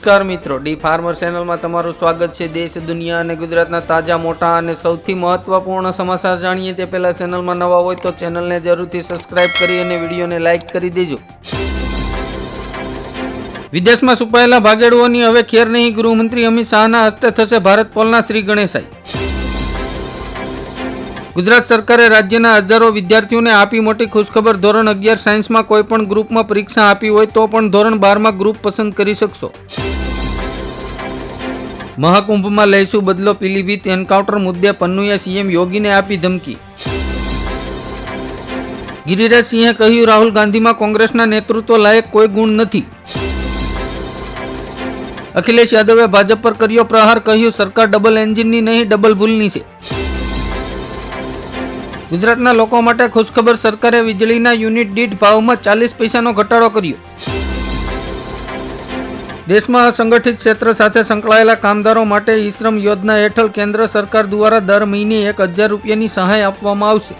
નમસ્કાર મિત્રો. D farmer ચેનલમાં તમારું સ્વાગત છે. દેશ, દુનિયા અને ગુજરાતના તાજા, મોટા અને સૌથી મહત્વપૂર્ણ સમાચાર જાણીએ તે પહેલા ચેનલમાં નવા હોય તો ચેનલને જરૂરથી સબસ્ક્રાઇબ કરી અને વિડીયોને લાઇક કરી દેજો. વિદેશમાં છુપાયેલા ભાગેડુઓની હવે ખેર નહીં. ગૃહમંત્રી અમિત શાહના હસ્તે થશે ભારત પોલના શ્રી ગણેશાઈ. ગુજરાત સરકારે રાજ્યના હજારો વિદ્યાર્થીઓને આપી મોટી ખુશખબર. ધોરણ અગિયાર સાયન્સમાં કોઈ પણ ગ્રુપમાં પરીક્ષા આપી હોય તો પણ ધોરણ બારમાં ગ્રુપ પસંદ કરી શકશો. મહાકુંભમાં લઈશું બદલો પીલીભીત એન્કાઉન્ટર મુદ્દે પન્નુએ સીએમ યોગીને આપી ધમકી. ગિરિરાજ સિંહે કહ્યું, રાહુલ ગાંધીમાં કોંગ્રેસના નેતૃત્વ લાયક કોઈ ગુણ નથી. અખિલેશ યાદવે ભાજપ પર કર્યો પ્રહાર, કહ્યું, સરકાર ડબલ એન્જિનની નહીં, ડબલ ભૂલની છે. ગુજરાતના લોકો માટે ખુશખબર સરકારે વીજળીના યુનિટ દીઠ ભાવમાં ચાલીસ પૈસાનો ઘટાડો કર્યો. દેશમાં અસંગઠિત ક્ષેત્ર સાથે સંકળાયેલા કામદારો માટે ઈશ્રમ યોજના હેઠળ કેન્દ્ર સરકાર દ્વારા દર મહિને એક હજાર રૂપિયાની સહાય આપવામાં આવશે.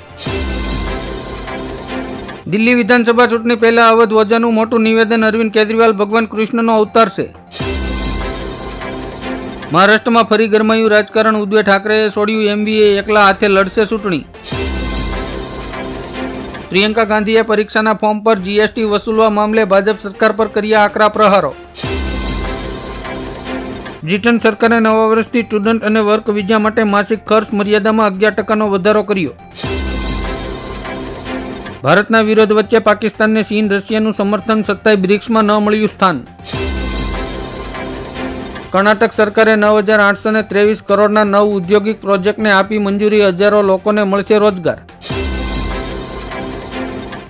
દિલ્હી વિધાનસભા ચૂંટણી પહેલા અવધ વજાનું મોટું નિવેદન અરવિંદ કેજરીવાલ ભગવાન કૃષ્ણનો અવતાર છે મહારાષ્ટ્રમાં ફરી ગરમાયું રાજકારણ, ઉદ્ધવ ઠાકરેએ છોડ્યું એમવીએ એકલા હાથે લડશે ચૂંટણી. પ્રિયંકા ગાંધીએ પરીક્ષાના ફોર્મ પર જીએસટી વસૂલવા મામલે ભાજપ સરકાર પર કર્યા આકરા પ્રહારો. બ્રિટન સરકારે નવા વર્ષથી સ્ટુડન્ટ અને વર્ક વિઝા માટે માસિક ખર્ચ મર્યાદામાં અગિયાર ટકાનો વધારો કર્યો. ભારતના વિરોધ વચ્ચે પાકિસ્તાનને ચીન રશિયાનું સમર્થન સત્તાય બ્રિક્સમાં ન મળ્યું સ્થાન. કર્ણાટક સરકારે નવ હજાર આઠસો ને ત્રેવીસ કરોડના નવ ઉદ્યોગિક પ્રોજેક્ટને આપી મંજૂરી હજારો લોકોને મળશે રોજગાર.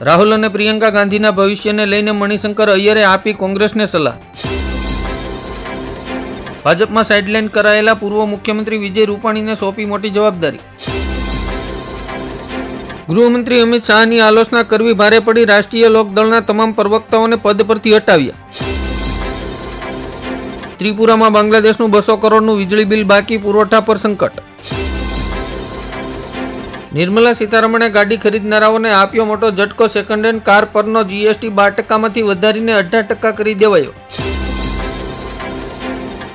રાહુલ અને પ્રિયંકા ગાંધીના ભવિષ્યને લઈને મણિશંકર અય્યરે આપી કોંગ્રેસને સલાહ. ભાજપમાં સાઇડલાઇન કરાયેલા પૂર્વ મુખ્યમંત્રી વિજય રૂપાણીને સોંપી મોટી જવાબદારી. ગૃહમંત્રી અમિત શાહની આલોચના કરવી ભારે પડી રાષ્ટ્રીય લોકદળના તમામ પ્રવક્તાઓને પદ પરથી હટાવ્યા. ત્રિપુરામાં બાંગ્લાદેશનું બસો કરોડનું વીજળી બિલ બાકી, પુરવઠા પર સંકટ. નિર્મલા સીતારમણે ગાડી ખરીદનારાઓને આપ્યો મોટો ઝટકો સેકન્ડ હેન્ડ કાર પરનો જીએસટી બાર ટકામાંથી વધારીને અઢાર ટકા કરી દેવાયો.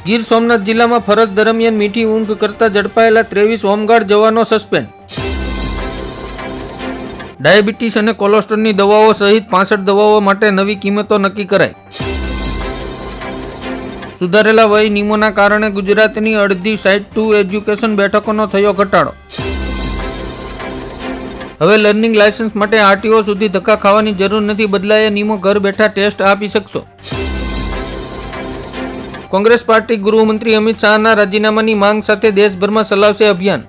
ગીર સોમનાથ જિલ્લામાં ફરજ દરમિયાન મીઠી ઊંઘ કરતા ઝડપાયેલા ત્રેવીસ હોમગાર્ડ જવાનો સસ્પેન્ડ. ડાયાબિટીસ અને કોલેસ્ટ્રોલની દવાઓ સહિત પાસઠ દવાઓ માટે નવી કિંમતો નક્કી કરાઈ. સુધારેલા વય નિયમોના કારણે ગુજરાતની અડધી સાઇટ ટુ એજ્યુકેશન બેઠકોનો થયો ઘટાડો. હવે લર્નિંગ લાયસન્સ માટે આરટીઓ સુધી ધક્કા ખાવાની જરૂર નથી. બદલાયા નિયમો ઘર બેઠા ટેસ્ટ આપી શકશો. કોંગ્રેસ પાર્ટી ગૃહમંત્રી અમિત શાહના રાજીનામાની માંગ સાથે દેશભરમાં ચલાવશે અભિયાન.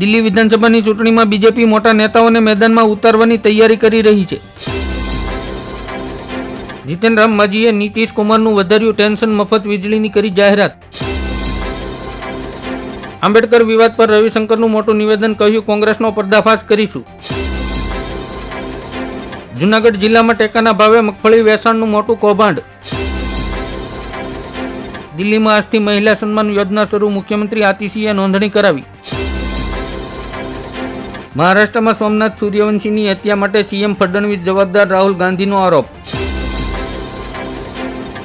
દિલ્હી વિધાનસભાની ચૂંટણીમાં બીજેપી મોટા નેતાઓને મેદાનમાં ઉતારવાની તૈયારી કરી રહી છે. જીતેન રામ માજીએ નીતિશ કુમારનું વધાર્યું ટેન્શન મફત વીજળીની કરી જાહેરાત. આંબેડકર વિવાદ પર રવિશંકરનું મોટું નિવેદન કહ્યું, કોંગ્રેસનો પર્દાફાશ કરીશું. જુનાગઢ જિલ્લામાં ટેકાના ભાવે મગફળી વેચાણનું મોટું કૌભાંડ. દિલ્હીમાં આજથી મહિલા સન્માન યોજના શરૂ, મુખ્યમંત્રી આતિશીએ નોંધણી કરાવી. મહારાષ્ટ્રમાં સોમનાથ સૂર્યવંશીની હત્યા માટે સીએમ ફડણવીસ જવાબદાર રાહુલ ગાંધીનો આરોપ.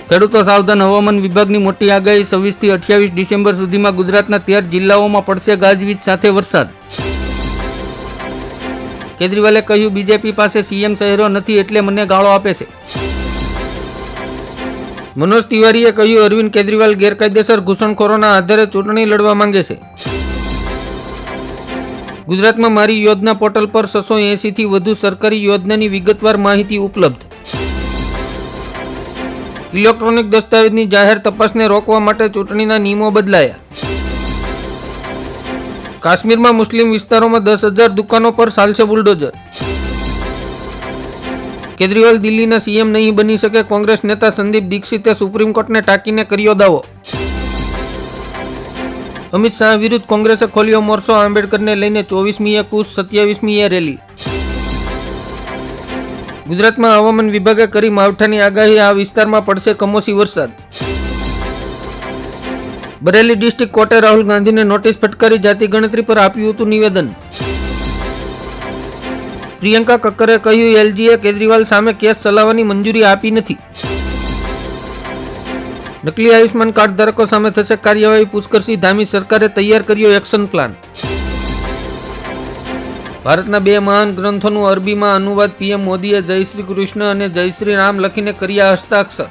ખેડૂતો સાવધાન હવામાન વિભાગની મોટી આગાહી છવ્વીસથી અઠ્યાવીસ ડિસેમ્બર સુધીમાં ગુજરાતના તેર જિલ્લાઓમાં પડશે ગાજવીજ, સાથે વરસાદ. કેજરીવાલે કહ્યું, બીજેપી પાસે સીએમ શહેરો નથી એટલે મને ગાળો આપે છે. મનોજ તિવારીએ કહ્યું, અરવિંદ કેજરીવાલ ગેરકાયદેસર ઘૂસણખોરોના આધારે ચૂંટણી લડવા માંગે છે. ગુજરાતમાં મારી યોજના પોર્ટલ પર છસો એંશીથી વધુ સરકારી યોજનાની વિગતવાર માહિતી ઉપલબ્ધ. ઇલેક્ટ્રોનિક દસ્તાવેજની જાહેર તપાસને રોકવા માટે ચૂંટણીના નિયમો બદલાયા. કાશ્મીરમાં મુસ્લિમ વિસ્તારોમાં દસ હજાર દુકાનો પર ચાલશે બુલડોઝર. કેજરીવાલ દિલ્હીના સીએમ નહીં બની શકે કોંગ્રેસ નેતા સંદીપ દીક્ષિતે સુપ્રીમ કોર્ટને ટાંકીને કર્યો દાવો. અમિત શાહ વિરુદ્ધ કોંગ્રેસે ખોલ્યો મોરસો આંબેડકરને લઈને ચોવીસમીએ કુશ સત્યાવીસમીએ રેલી. ગુજરાતમાં હવામાન વિભાગે કરી માવઠાની આગાહી. આ વિસ્તારમાં પડશે કમોસી વરસાદ. બરેલી ડિસ્ટ્રિક્ટ કોર્ટે રાહુલ ગાંધીને નોટિસ ફટકારી જાતિ ગણતરી પર આપ્યું હતું નિવેદન. પ્રિયંકા કક્કરે કહ્યું, એલજીએ કેજરીવાલ સામે કેસ ચલાવવાની મંજૂરી આપી નથી. નકલી આયુષ્માન કાર્ડ ધારકો સામે થશે કાર્યવાહી. પુષ્કરસિંહ ધામી સરકારે તૈયાર કર્યો એક્શન પ્લાન. ભારતના બે મહાન ગ્રંથોનું અરબીમાં અનુવાદ પીએમ મોદીએ જય શ્રી કૃષ્ણ અને જય શ્રી રામ લખીને કર્યા હસ્તાક્ષર.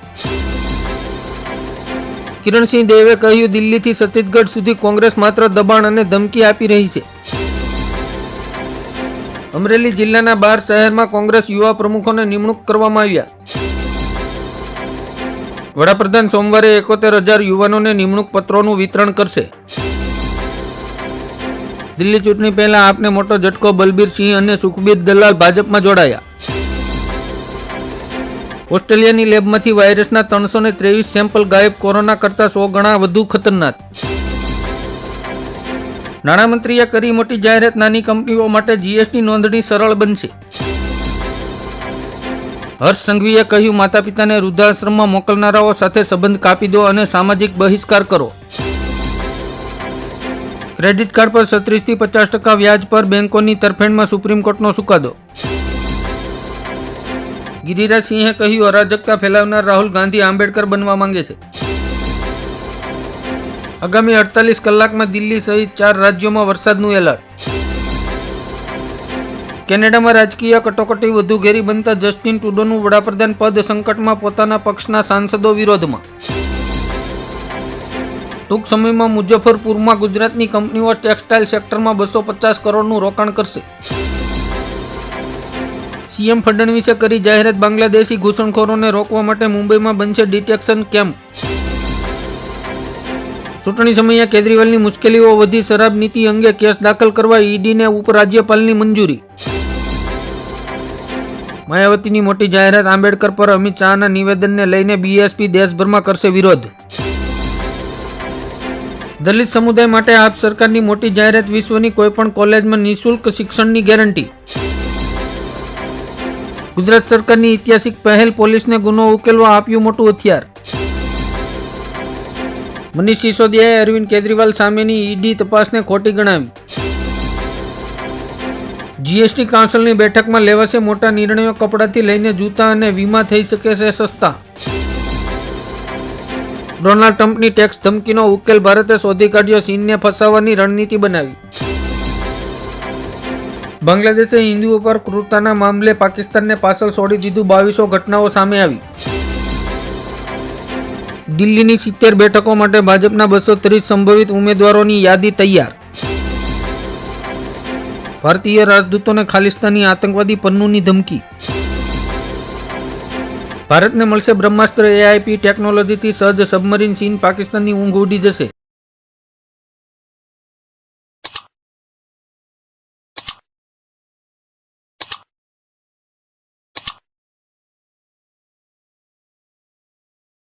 કિરણસિંહ દેવે કહ્યું, દિલ્હીથી છત્તીસગઢ સુધી કોંગ્રેસ માત્ર દબાણ અને ધમકી આપી રહી છે. અમરેલી જિલ્લાના બાર શહેરમાં કોંગ્રેસ યુવા પ્રમુખોને નિમણૂક કરવામાં આવ્યા. વડાપ્રધાન સોમવારે એકોતેર હજાર યુવાનોને નિમણૂક પત્રોનું વિતરણ કરશે. દિલ્હી ચૂંટણી પહેલા આપને મોટો ઝટકો બલબીર સિંહ અને સુખબીર દલાલ ભાજપમાં જોડાયા. ઓસ્ટ્રેલિયાની લેબમાંથી વાયરસના ત્રણસો ને ત્રેવીસ સેમ્પલ ગાયબ, કોરોના કરતા સો ગણા વધુ ખતરનાક. નાણામંત્રીએ કરી મોટી જાહેરાત નાની કંપનીઓ માટે જીએસટી નોંધણી સરળ બનશે. હર્ષ સંઘવીએ કહ્યું માતા પિતાને વૃદ્ધાશ્રમમાં મોકલનારાઓ સાથે સંબંધ કાપી દો અને સામાજિક બહિષ્કાર કરો. ક્રેડિટ કાર્ડ પર સત્રીસથી પચાસ ટકા વ્યાજ પર બેંકોની તરફેણમાં સુપ્રીમ કોર્ટનો ચુકાદો. ગિરિરાજ સિંહે કહ્યું, અરાજકતા ફેલાવનાર રાહુલ ગાંધી આંબેડકર બનવા માંગે છે. આગામી અડતાલીસ કલાકમાં દિલ્હી સહિત ચાર રાજ્યોમાં વરસાદનું એલર્ટ. કેનેડામાં રાજકીય કટોકટી વધુ ઘેરી બનતા જસ્ટિન ટુડોનું વડાપ્રધાન પદ સંકટમાં પોતાના પક્ષના સાંસદો વિરોધમાં. ટૂંક સમયમાં મુઝફ્ફરપુરમાં ગુજરાતની કંપનીઓ ટેક્સટાઇલ સેક્ટરમાં બસો પચાસ કરોડનું રોકાણ કરશે. સીએમ ફડણવીસે કરી જાહેરાત બાંગ્લાદેશી ઘૂસણખોરોને રોકવા માટે મુંબઈમાં બનશે ડિટેક્શન કેમ્પ. ચૂંટણી સમયે કેજરીવાલની મુશ્કેલીઓ વધી, શરાબ નીતિ અંગે કેસ દાખલ કરવા ઈડીને ઉપરાજ્યપાલની મંજૂરી. માયાવતીની મોટી જાહેરાત આંબેડકર પર અમિત શાહના નિવેદનને લઈને બીએસપી દેશભરમાં કરશે વિરોધ. દલિત સમુદાય માટે આપ સરકારની મોટી જાહેરાત વિશ્વની કોઈપણ કોલેજમાં નિઃશુલ્ક શિક્ષણની ગેરંટી. ગુજરાત સરકારની ઐતિહાસિક પહેલ પોલીસને ગુનો ઉકેલવા આપ્યું મોટું હથિયાર. મનીષ સિસોદિયાએ અરવિંદ કેજરીવાલ સામેની ઈડી તપાસને ખોટી ગણાવી. જીએસટી કાઉન્સિલની બેઠકમાં લેવાશે મોટા નિર્ણયો કપડાથી લઈને જૂતા અને વીમા થઈ શકે છે સસ્તા. ડોનાલ્ડ ટ્રમ્પની ટેક્સ ધમકીનો ઉકેલ ભારતે શોધી કાઢ્યો, ચીનને ફસાવવાની રણનીતિ બનાવી. બાંગ્લાદેશે હિન્દુઓ પર ક્રૂરતાના મામલે પાકિસ્તાનને પાછળ છોડી દીધું બાવીસો ઘટનાઓ સામે આવી. દિલ્હીની સિત્તેર બેઠકો માટે ભાજપના બસો ત્રીસ સંભવિત ઉમેદવારોની યાદી તૈયાર. ભારતીય રાજદૂતોને ખાલિસ્તાની આતંકવાદી પન્નુની ધમકી. ભારતને મળશે બ્રહ્માસ્ત્ર એઆઈપી ટેકનોલોજીથી સજ્જ સબમરીન ચીન પાકિસ્તાનની ઊંઘ ઉડી જશે.